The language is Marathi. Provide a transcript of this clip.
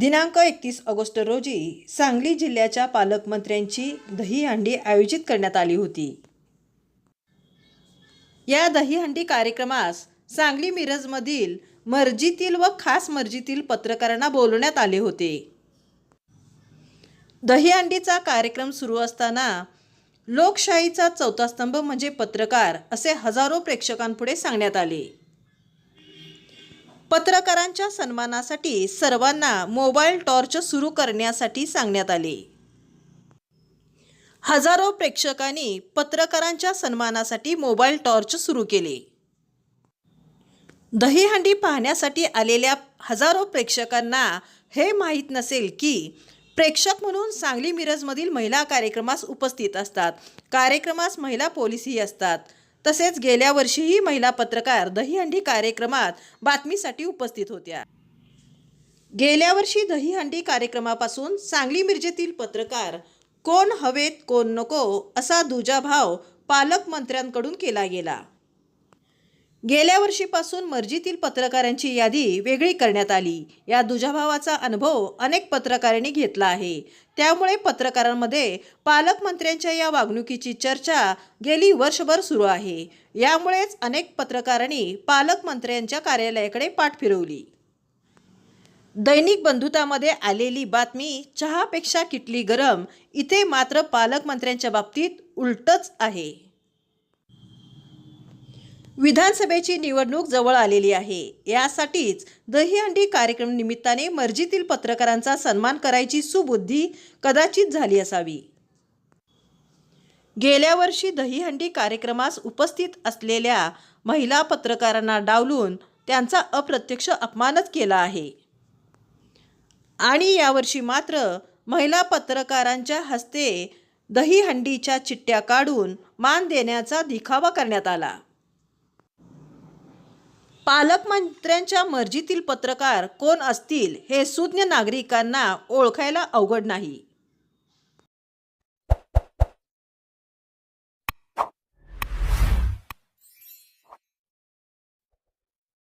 दिनांक एकतीस ऑगस्ट रोजी सांगली जिल्ह्याच्या पालकमंत्र्यांची दहीहंडी आयोजित करण्यात आली होती. या दहीहंडी कार्यक्रमास सांगली मिरजमधील मर्जीतील व खास मर्जीतील पत्रकारांना बोलवण्यात आले होते. दहीहंडीचा कार्यक्रम सुरू असताना लोकशाहीचा चौथा स्तंभ म्हणजे पत्रकार असे हजारो प्रेक्षकांपुढे सांगण्यात आले. पत्रकारांच्या सन्मानासाठी सर्वांना मोबाईल टॉर्च सुरू करण्यासाठी सांगण्यात आले. हजारो प्रेक्षकांनी पत्रकारांच्या सन्मानासाठी मोबाईल टॉर्च सुरू केले. दहीहंडी पाहण्यासाठी आलेल्या हजारो प्रेक्षकांना हे माहीत नसेल की प्रेक्षक म्हणून सांगली मिरजमधील महिला कार्यक्रमास उपस्थित असतात. कार्यक्रमास महिला पोलिसही असतात. तसेच गेल्या वर्षीही महिला पत्रकार दहीहंडी कार्यक्रमात बातमीसाठी उपस्थित होत्या. गेल्या वर्षी दहीहंडी कार्यक्रमापासून सांगली मिरजेतील पत्रकार कोण हवेत कोण नको असा दुजाभाव पालकमंत्र्यांकडून केला गेला. गेल्या वर्षीपासून मर्जीतील पत्रकारांची यादी वेगळी करण्यात आली. या दुजाभावाचा अनुभव अनेक पत्रकारांनी घेतला आहे. त्यामुळे पत्रकारांमध्ये पालकमंत्र्यांच्या या वागणुकीची चर्चा गेली वर्षभर सुरू आहे. यामुळेच अनेक पत्रकारांनी पालकमंत्र्यांच्या कार्यालयाकडे पाठ फिरवली. दैनिक बंधुतामध्ये आलेली बातमी चहापेक्षा किटली गरम इथे मात्र पालकमंत्र्यांच्या बाबतीत उलटच आहे. विधानसभेची निवडणूक जवळ आलेली आहे. यासाठीच दहीहंडी कार्यक्रम निमित्ताने मर्जीतील पत्रकारांचा सन्मान करायची सुबुद्धी कदाचित झाली असावी. गेल्या वर्षी दहीहंडी कार्यक्रमास उपस्थित असलेल्या महिला पत्रकारांना डावलून त्यांचा अप्रत्यक्ष अपमानच केला आहे. आणि यावर्षी मात्र महिला पत्रकारांच्या हस्ते दहीहंडीच्या चिठ्ठ्या काढून मान देण्याचा दिखावा करण्यात आला. पालकमंत्र्यांच्या मर्जीतील पत्रकार कोण असतील हे सुज्ञ नागरिकांना ओळखायला अवघड नाही.